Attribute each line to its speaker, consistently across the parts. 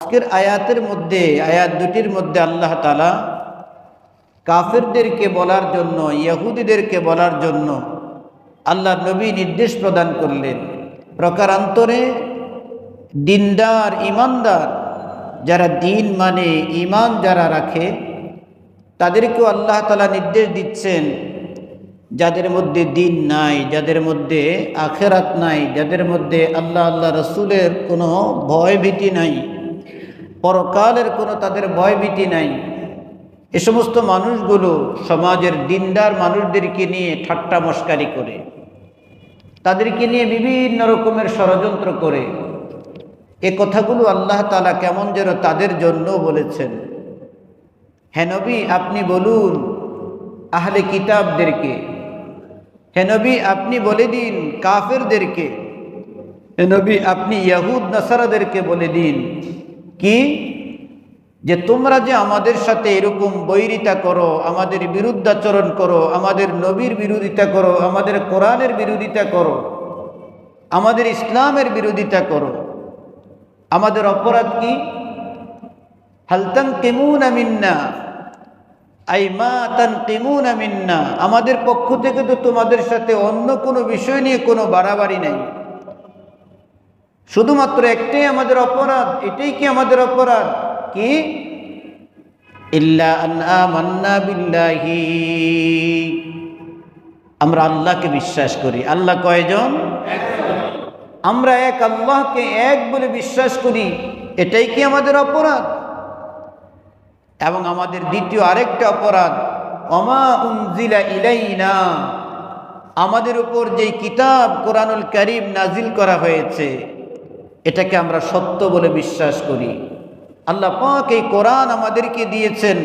Speaker 1: আজকের আয়াতের মধ্যে, আয়াত দুটির মধ্যে আল্লাহ তালা কাফেরদেরকে বলার জন্য, ইহুদিদেরকে বলার জন্য আল্লাহ নবী নির্দেশ প্রদান করলেন। প্রকারান্তরে দিনদার, ইমানদার, যারা দিন মানে ইমান যারা রাখে, তাদেরকেও আল্লাহ তালা নির্দেশ দিচ্ছেন, যাদের মধ্যে দিন নাই, যাদের মধ্যে আখেরাত নাই, যাদের মধ্যে আল্লাহ আল্লাহ রসুলের কোনো ভয়ভীতি নাই। পরকালের কোনো তাদের ভয়ভীতি নাই। এ সমস্ত মানুষগুলো সমাজের দিনদার মানুষদেরকে নিয়ে ঠাট্টা মস্কারি করে। তাদেরকে নিয়ে বিভিন্ন রকমের ষড়যন্ত্র করে। এ কথাগুলো আল্লাহ তালা কেমন যেন তাদের জন্য বলেছেন। হেনবি আপনি বলুন আহলে কিতাবদেরকে। হেনবি আপনি বলে দিন কাফেরদেরকে। হেনবি আপনি ইয়াহুদ, নাসারাদেরকে বলে দিন। কি? যে তোমরা যে আমাদের সাথে এরকম বৈরিতা করো, আমাদের বিরুদ্ধাচরণ করো, আমাদের নবীর বিরোধিতা করো, আমাদের কোরআনের বিরোধিতা করো, আমাদের ইসলামের বিরোধিতা করো, আমাদের অপরাধ কি? হালতান কেমুন আমিন্না আই মা তান কেমুন আমিন্না আমাদের পক্ষ থেকে তো তোমাদের সাথে অন্য কোনো বিষয় নিয়ে কোনো বাড়াবাড়ি নেই। শুধুমাত্র একটাই আমাদের অপরাধ, এটাই কি আমাদের অপরাধ? কি? বিল্লাহি। আমরা আল্লাহকে বিশ্বাস করি। আল্লাহ কয়জন? আমরা এক আল্লাহকে এক বলে বিশ্বাস করি। এটাই কি আমাদের অপরাধ? এবং আমাদের দ্বিতীয় আরেকটা অপরাধ অমা উনজিলা ইলাইনা। আমাদের উপর যেই কিতাব কোরআনুল করিম নাজিল করা হয়েছে এটাকে আমরা সত্য বলে বিশ্বাস করি। আল্লাহ পাক এই কোরআন আমাদেরকে দিয়েছেন।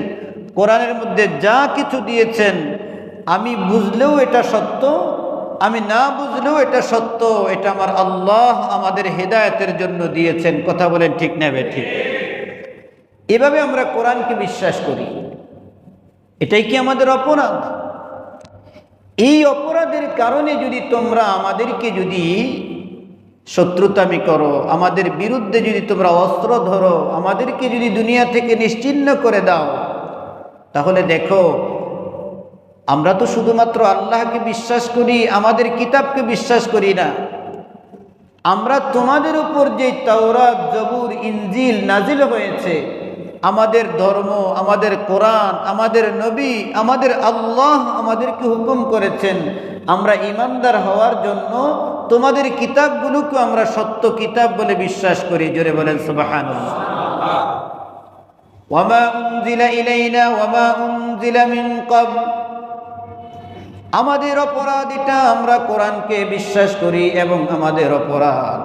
Speaker 1: কোরআনের মধ্যে যা কিছু দিয়েছেন, আমি বুঝলেও এটা সত্য, আমি না বুঝলেও এটা সত্য, এটা আমার আল্লাহ আমাদের হেদায়তের জন্য দিয়েছেন। কথা বলেন ঠিক নেবে ঠিক এভাবে আমরা কোরআনকে বিশ্বাস করি। এটাই কি আমাদের অপরাধ? এই অপরাধের কারণে যদি তোমরা আমাদেরকে যদি শত্রুতামি করো, আমাদের বিরুদ্ধে যদি তোমরা অস্ত্র ধরো, আমাদেরকে যদি দুনিয়া থেকে নিশ্চিন্ন করে দাও, তাহলে দেখো, আমরা তো শুধুমাত্র আল্লাহকে বিশ্বাস করি, আমাদের কিতাবকে বিশ্বাস করি না। আমরা তোমাদের উপর যে তাওরাত, জবুর ইঞ্জিল নাজিল হয়েছে, আমাদের ধর্ম, আমাদের কোরআন, আমাদের নবী, আমাদের আল্লাহ আমাদেরকে হুকুম করেছেন, আমরা ইমানদার হওয়ার জন্য তোমাদের কিতাবগুলোকে আমরা সত্য কিতাব বলে বিশ্বাস করি। জোরে বলেন সুবাহান আমাদের অপরাধ এটা আমরা কোরআনকে বিশ্বাস করি এবং আমাদের অপরাধ।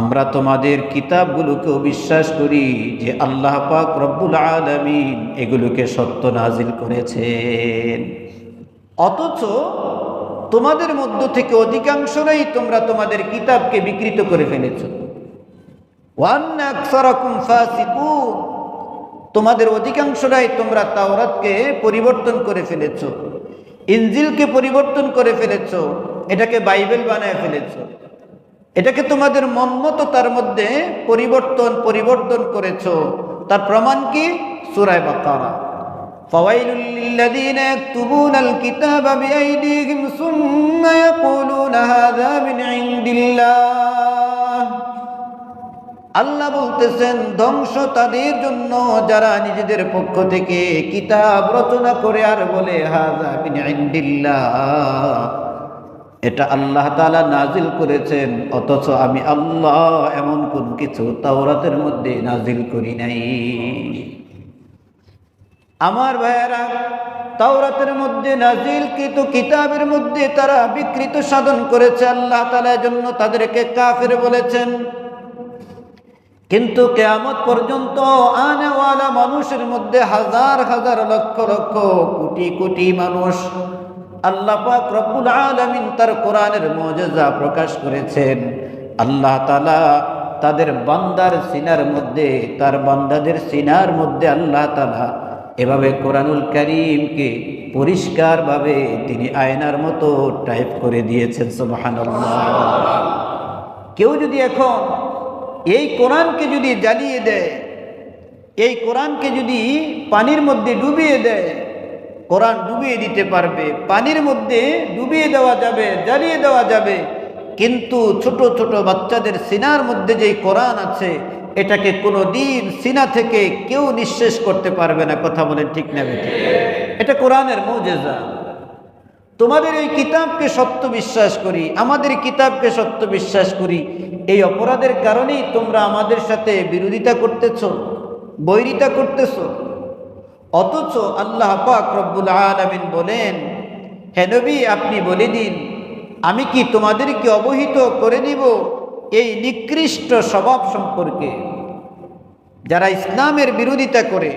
Speaker 1: আমরা তোমাদের কিতাবগুলোকেও বিশ্বাস করি যে আল্লাহ পাক রব্বুল আলমিন এগুলোকে সত্য নাজিল করেছেন। অথচ তোমাদের মধ্য থেকে অধিকাংশরাই তোমরা তোমাদের কিতাবকে বিকৃত করে ফেলেছ। তোমাদের অধিকাংশরাই তোমরা তাওরাতকে পরিবর্তন করে ফেলেছ ইঞ্জিলকে পরিবর্তন করে ফেলেছ, এটাকে বাইবেল বানায় ফেলেছ। এটাকে তোমাদের মন মতো তার মধ্যে পরিবর্তন পরিবর্তন করেছ। তার প্রমাণ কি? সুরায় বাকারা। فويل للذين يكتبون الكتاب بأيديهم ثم يقولون هذا من عند الله আল্লাহ বলতেছেন ধ্বংস তাদের জন্য যারা নিজেদের পক্ষ থেকে কিতাব রচনা করে আর বলে হাজা বিন ইন্দিল্লাহ এটা আল্লাহ তালা নাজিল করেছেন অথচ আমি আল্লাহ এমন কোন কিছু তাওরাতের মধ্যে নাজিল করি নাই আমার ভাইয়েরা, তাওরাতের মধ্যে নাজিল কিন্তু কিতাবের মধ্যে তারা বিকৃত সাধন করেছে, আল্লাহ তালা জন্য তাদেরকে কাফের বলেছেন। কিন্তু কেয়ামত পর্যন্ত আনেওয়ালা মানুষের মধ্যে হাজার হাজার লক্ষ লক্ষ কোটি কোটি মানুষ আল্লাহ পাক রব্বুল আলমিন তার কোরআনের মজেজা প্রকাশ করেছেন। আল্লাহ তালা তাদের বান্দার সিনার মধ্যে, তার বান্দাদের সিনার মধ্যে আল্লাহ তালা এভাবে কোরআনুল করিমকে পরিষ্কারভাবে তিনি আয়নার মতো টাইপ করে দিয়েছেন, সুবহানাল্লাহ। কেউ যদি এখন এই কোরআনকে যদি জ্বালিয়ে দেয়, এই কোরআনকে যদি পানির মধ্যে ডুবিয়ে দেয়, কোরআন ডুবিয়ে দিতে পারবে, পানির মধ্যে ডুবিয়ে দেওয়া যাবে, জ্বালিয়ে দেওয়া যাবে, কিন্তু ছোট ছোট বাচ্চাদের সিনার মধ্যে যেই কোরআন আছে এটাকে কোনো দিন সিনা থেকে কেউ নিঃশেষ করতে পারবে না, কথা বলেন ঠিক না এটা কোরআনের মৌজেজা। তোমাদের এই কিতাবকে সত্য বিশ্বাস করি, আমাদের কিতাবকে সত্য বিশ্বাস করি, এই অপরাধের কারণেই তোমরা আমাদের সাথে বিরোধিতা করতেছ, বৈরিতা করতেছ। অথচ আল্লাহ পাক রব্বুল আলমিন বলেন, হে নবী, আপনি বলে দিন, আমি কি তোমাদেরকে অবহিত করে দিব এই নিকৃষ্ট স্বভাব সম্পর্কে, যারা ইসলামের বিরোধিতা করে,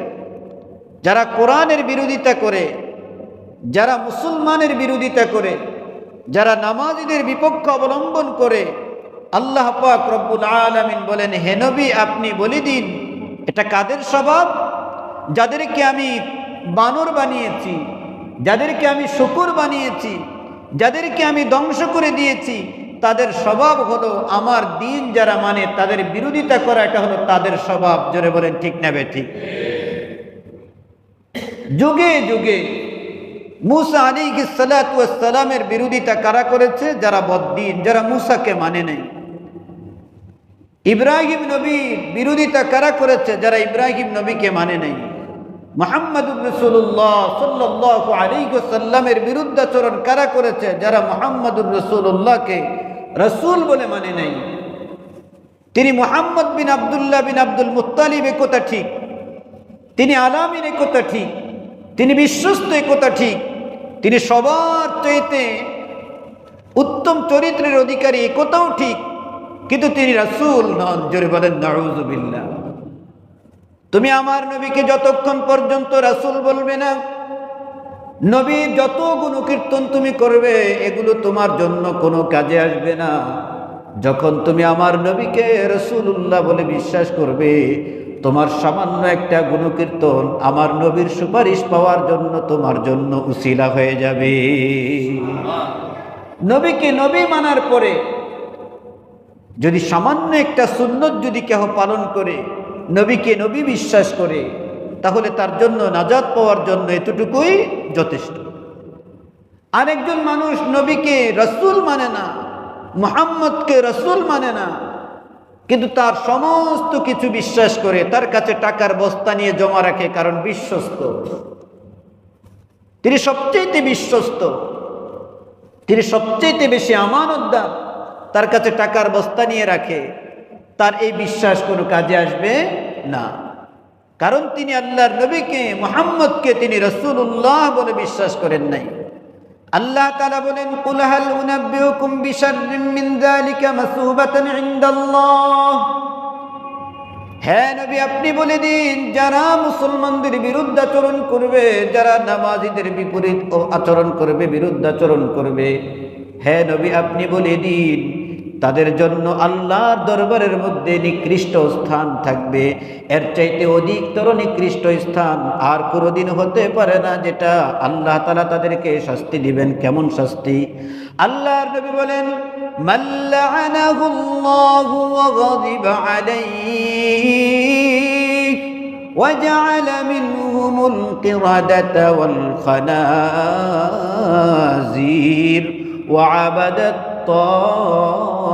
Speaker 1: যারা কোরআনের বিরোধিতা করে, যারা মুসলমানের বিরোধিতা করে, যারা নামাজিদের বিপক্ষ অবলম্বন করে, আল্লাহ পাক রব্বুল আলমিন বলেন হেনবি আপনি বলে দিন, এটা কাদের স্বভাব? যাদেরকে আমি বানর বানিয়েছি, যাদেরকে আমি শুকুর বানিয়েছি, যাদেরকে আমি ধ্বংস করে দিয়েছি তাদের স্বভাব হলো আমার দিন যারা মানে তাদের বিরোধিতা করা, এটা হলো তাদের স্বভাব। জোরে বলেন, ঠিক নেবে ঠিক? যুগে যুগে মুসা আলী সালামের বিরোধিতা কারা করেছে? যারা বদ্দিন, যারা মুসাকে মানে নেই। ইব্রাহিম নবী বিরোধিতা কারা করেছে? যারা ইব্রাহিম নবীকে মানে নেই। মোহাম্মদুর রসুল্লাহ সাল্লাহ আলিগসাল্লামের বিরুদ্ধাচরণ কারা করেছে? যারা মোহাম্মদুর রসুল্লাহকে রসুল বলে মানে নেই। তিনি মোহাম্মদ বিন আবদুল্লাহ বিন আব্দুল মুতালিব একথা ঠিক, তিনি আলামিন একথা ঠিক, তিনি বিশ্বস্ত একথা ঠিক, তিনি সবার চাইতে উত্তম চরিত্রের অধিকারী একথাও ঠিক, কিন্তু তিনি রাসুল নন। জোরে বলেন নাউজুবিল্লা তুমি আমার নবীকে যতক্ষণ পর্যন্ত রাসুল বলবে না নবীর যত গুণকীর্তন তুমি করবে এগুলো তোমার জন্য কোনো কাজে আসবে না। যখন তুমি আমার নবীকে রসুল্লাহ বলে বিশ্বাস করবে তোমার সামান্য একটা গুণকীর্তন আমার নবীর সুপারিশ পাওয়ার জন্য তোমার জন্য উশিলা হয়ে যাবে। নবীকে নবী মানার পরে যদি সামান্য একটা সুন্নত যদি কেহ পালন করে নবীকে নবী বিশ্বাস করে তাহলে তার জন্য নাজাদ পাওয়ার জন্য এতটুকুই যথেষ্ট। আরেকজন মানুষ নবীকে রসুল মানে না, মোহাম্মদকে রসুল মানে না, কিন্তু তার সমস্ত কিছু বিশ্বাস করে, তার কাছে টাকার বস্তা নিয়ে জমা রাখে কারণ বিশ্বস্ত। তিনি সবচেয়ে বিশ্বস্ত, তিনি সবচেয়ে বেশি আমানতদার, তার কাছে টাকার বস্তা নিয়ে রাখে, তার এই বিশ্বাস কোনো কাজে আসবে না। কারণ তিনি আল্লাহর নবীকে, মোহাম্মদকে তিনি রসুল্লাহ বলে বিশ্বাস করেন নাই। আল্লাহ তালা বলেন কুলহাল হ্যাঁ নবী, আপনি বলে দিন, যারা মুসলমানদের বিরুদ্ধাচরণ করবে, যারা নামাজিদের বিপরীত আচরণ করবে, বিরুদ্ধাচরণ করবে হ্যাঁ নবী, আপনি বলে দিন তাদের জন্য আল্লাহর দরবারের মধ্যে নিকৃষ্ট স্থান থাকবে এর চাইতে অধিকতর নিকৃষ্ট স্থান আর কোনোদিন হতে পারে না যেটা আল্লাহ তালা তাদেরকে শাস্তি দিবেন কেমন শাস্তি আল্লাহর নবী বলেন وجعل منهم القردة والخنازير وعبد الطاغوت